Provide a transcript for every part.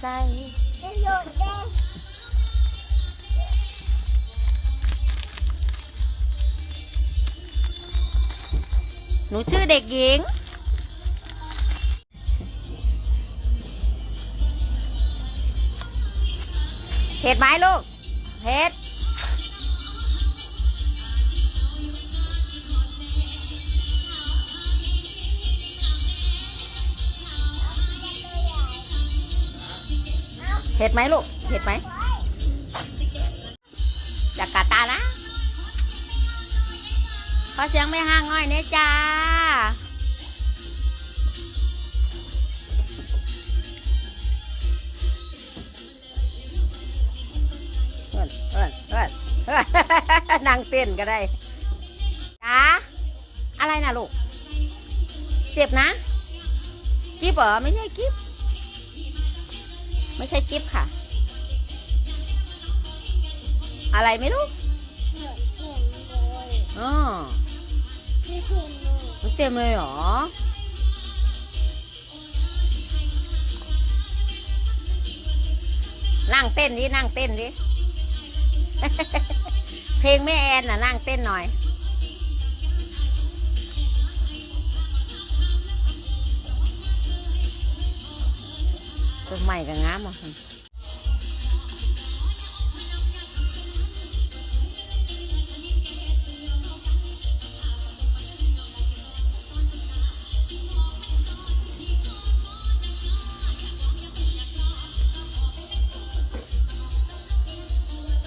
ใสจะหยุดเด้หนูชื่อเด็กหญิง เห็ดไหมลูก เห็ด เห็ดไหมลูกเห็ดไหมจากกาตานะขอเสียงไม่ห่างง่อยเนี่ยจ้า เอิ้นเอิ้นเอิ้นนั่งเต้นก็ได้จ้าอะไรนะลูก เจ็บนะ กิ๊บเหรอ ไม่ใช่กิ๊บ ไม่ใช่กิ๊บค่ะ อะไรไม่รู้หยุดเห็นเลยอ๋อที่เห็นเลยมันเจ็บเลยเหรอนั่งเต้นดิ นั่งเต้นดิ เพลงแม่แอนน่ะ นั่งเต้นหน่อย ใหม่กับงามอะ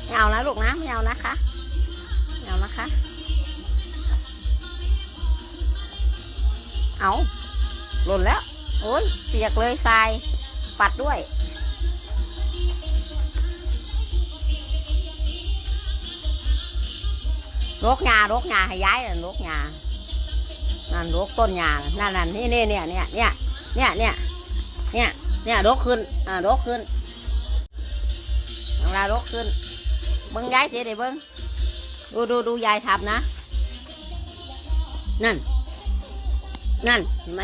ไม่เอานะลูกนะไม่เอานะคะไม่เอานะคะ เอาหล่นแล้ว โอ้ยเปียกเลยทราย ปัดด้วย รกงารกงาให้ย้ายน่ะรกงานั่นรกต้นงานั่นนั่นนี่นี่เนี่ยเนี่ยเนี่ยเนี่ยเนี่ยเนี่ยเนี่ยรกขึ้นอ่ารกขึ้นเวลารกขึ้นเบิ้งย้ายเสียเดี๋ยวเบิ้งดูดูดูยายทำนะ นั่น นั่นเห็นไหม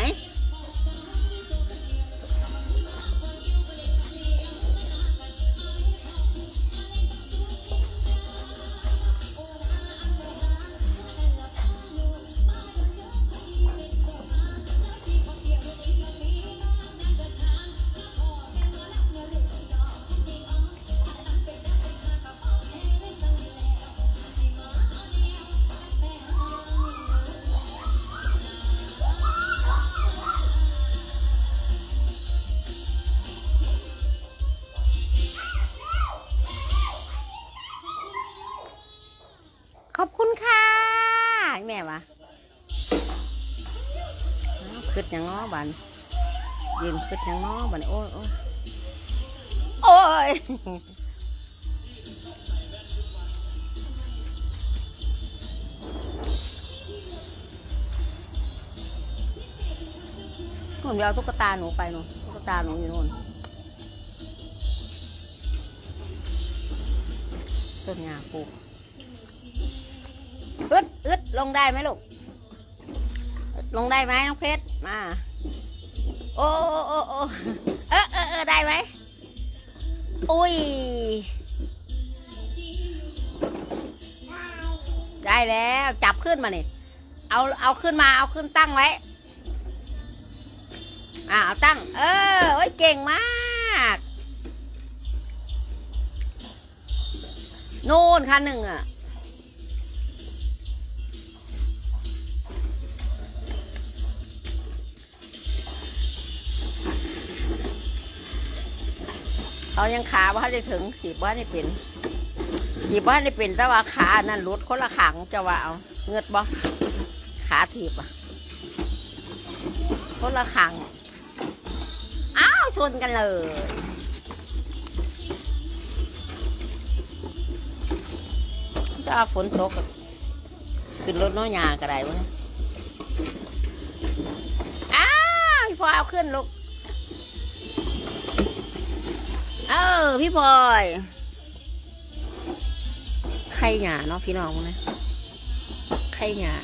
ยังง้อบันยืนขึ้นยังง้อบันโอ้ยโอ้ยโอ้ยผมไปเอาตุ๊กตาหนูไปหนูตุ๊กตาหนูอยู่นู่นต้นยาปลูกอึดอึดลงได้ไหมลูกอึด ลงได้ไหมน้องเพชรมา โอ้โอ้โอ้โอ้เออเออเออได้ไหมอุ้ย ได้แล้วจับขึ้นมาเนี่ยเอาเอาขึ้นมาเอาขึ้นตั้งไว้ อ่าเอาตั้ง เออโอ้ยเก่งมากนู่นคันหนึ่งอะ เขายังขาว่าได้ถึงสีบ้านได้เป็นสีบ้านได้เป็นแต่ว่าขานั่นรุดคนละขังจะว่าเอาเงือดบ่ขาถีบอะคนละขังอ้าวชนกันเลยจะฝนตกขึ้นรถน้อยยากระไรวะอ้าวพี่พอเอาขึ้นลูก ออพี่พลอยไข่หยาเนาะพี่น้องนะไข่หยา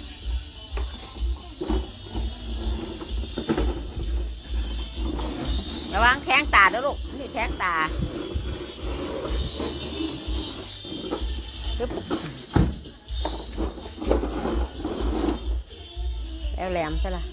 ระวังแข้งตาด้วยลูกนี่แท็กตาปึ๊บแล้วแหลมใช่ละ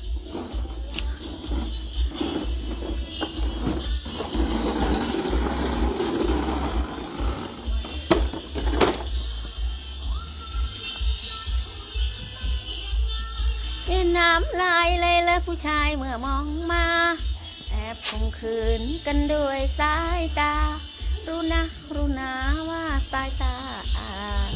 น้ำลายเลยเลยผู้ชายเมื่อมองมา แอบคมคืนกันด้วยสายตา รู้นะรู้นะว่าสายตาอาจ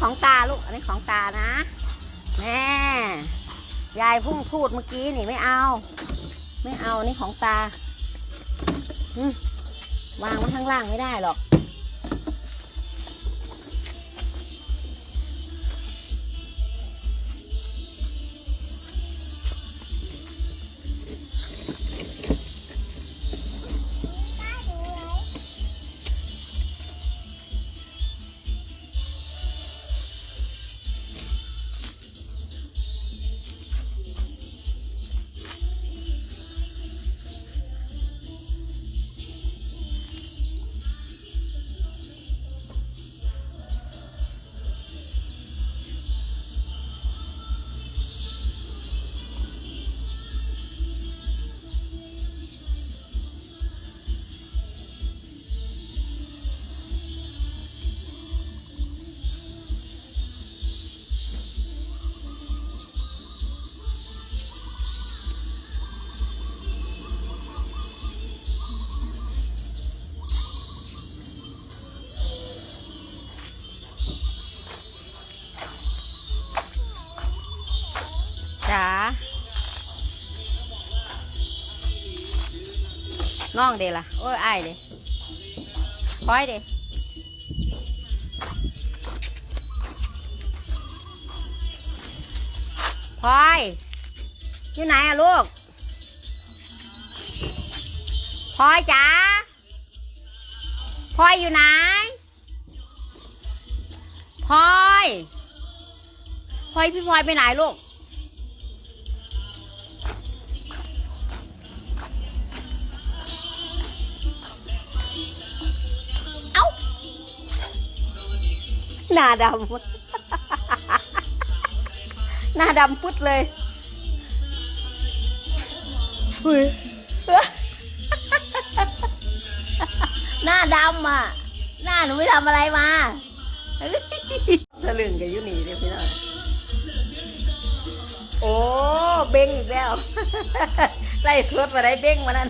ของตาลูก อันนี้ของตานะ แม่ ยายพุ่งพูดเมื่อกี้นี่ไม่เอา ไม่เอา นี่ของตา วางไว้ข้างล่างไม่ได้หรอก น้องเดล่ะ โอ้ยอ้ายเดพลอยเดพลอยอยู่ไหนอะลูกพลอยจ๋าพลอยอยู่ไหนพลอยพลอยพี่พลอยไปไหนลูก หน้าดำ หน้าดำพุดเลยเฮ้ยหน้าดำอะ หน้าหนูไม่ทำอะไรมาทะลึงกับยุนี่เรียพี่น้องโอ้เบ้งอีกแล้วไล่สวดมาได้เบ้งมานั่น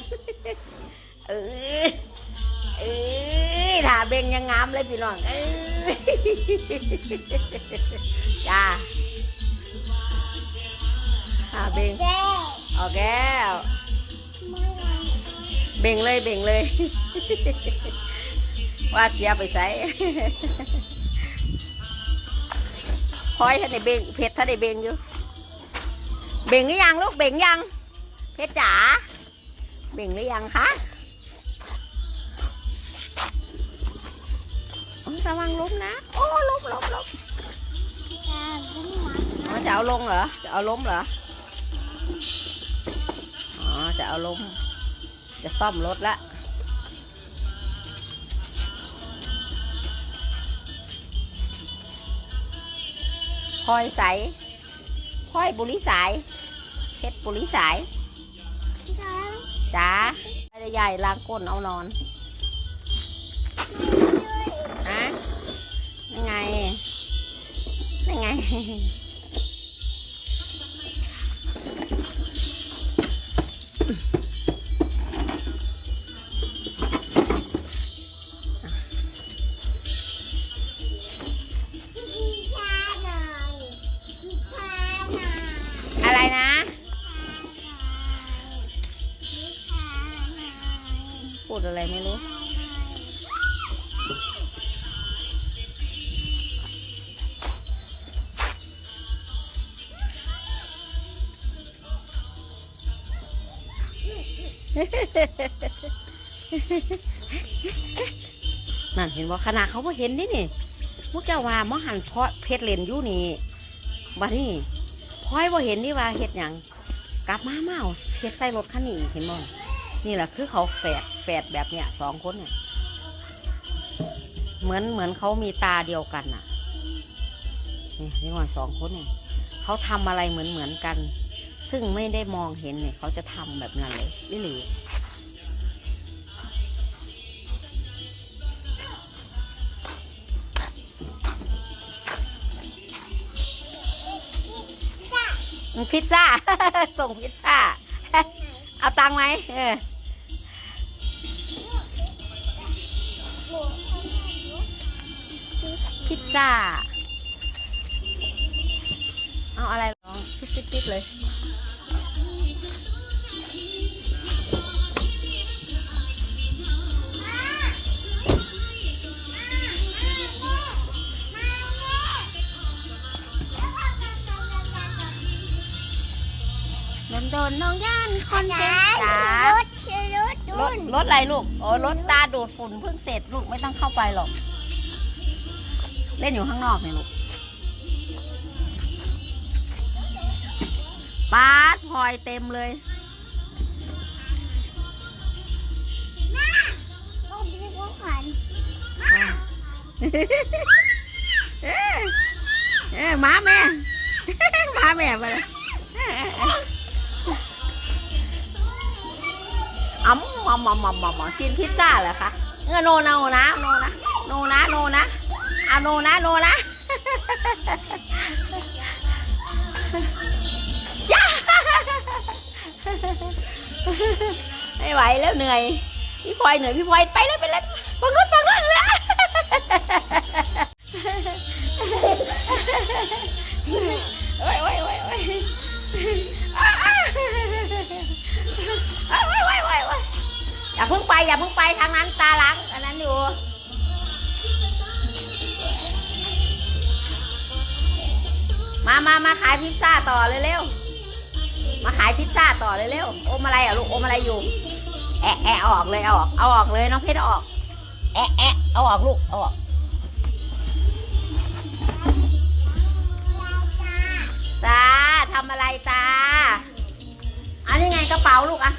เออเอ้ยถ้าเบ่งยังงามเลยพี่น้องเอ้ย จ้าถ้าเบ่งแก้อเอาเบ่งเลยเบ่งเลย ว่าเสียไปใส่พอยท่านได้เบ่งเพชรท่านได้เบ่งอยู่ เบ่งหรือยังลูกเบ่งยัง เพชรจ๋า เบ่งหรือยังคะ ระวังล้มนะ โอ้ล้มล้มล้มตาบุ้งหวานอ๋อจะเอาลงเหรอ จะเอาล้มเหรอ อ๋อ จะเอาล้ม จะซ่อมรถละพลอยใสพลอยบุริสายเพชรบุริสายจ้าจ้าไอ้ใหญ่ล้างก้นเอานอน อะไรนะ พูดอะไรไม่รู้ นั่นเห็นว่าขนาดเขาบ่เห็นนี่นี่มุกเจ้าว่ามอหันเพาะเพชรเลนอยู่นี่บัดนี้พลอยบ่เห็นนี่ว่าเฮ็ดหยังกลับมามาเอาเฮ็ดใส่รถคันนี้อีเห็นบ่นี่แหละคือเขาแฝดแฝดแบบเนี้ยสองคนเนี่ยเหมือนเหมือนเขามีตาเดียวกันน่ะนี่นี่ว่าสองคนเนี่ยเขาทำอะไรเหมือนเหมือนกัน ซึ่งไม่ได้มองเห็นเนี่ยเขาจะทำแบบนั้นเลยลิลีพิซซ่า ส่งพิซซ่า เอาตังไหมเออพิซซ่า เอาอะไรลอง ปิดๆเลย โดนโดนๆน้องย่านคอนเทนต์จ๋ารถชื่อรถรดุถนรถอะไรลูกโอ้รถตาดูดฝุ่นเพิ่งเสร็จลูกไม่ต้องเข้าไปหรอก เล่นอยู่ข้างนอกเนี่ยลูกปาดพลอยเต็มเลยรถดีกว่าขันเอ้ยเอ้ยหมาแม่หมาแม่ไปเลย อ๋อมมอมมอมมอมมอมกินพิซซ่าเหรอคะเออโนนะโนนะโนนะโนนะโนนะเอะโนนะโนนะย่าไม่ไหวแล้วเหนื่อย พี่พลอยเหนื่อยพี่พลอยไปแล้วไปแล้วฟังรถฟังรถเลย อย่าเพิ่งไปอย่าเพิ่งไปทางนั้นตาลังอันนั้นอยู่มามามาขายพิซซ่าต่อเร็วๆมาขายพิซซ่าต่อเร็วๆอมอะไรอะลูกโอมอะไรอยู่แอะแอะออกเลยออกเอาออกเลยน้องเพชรออก แอะแอะเอาออกลูกเอาออกตาทำอะไรตาอันนี้ไงกระเป๋าลูกอะ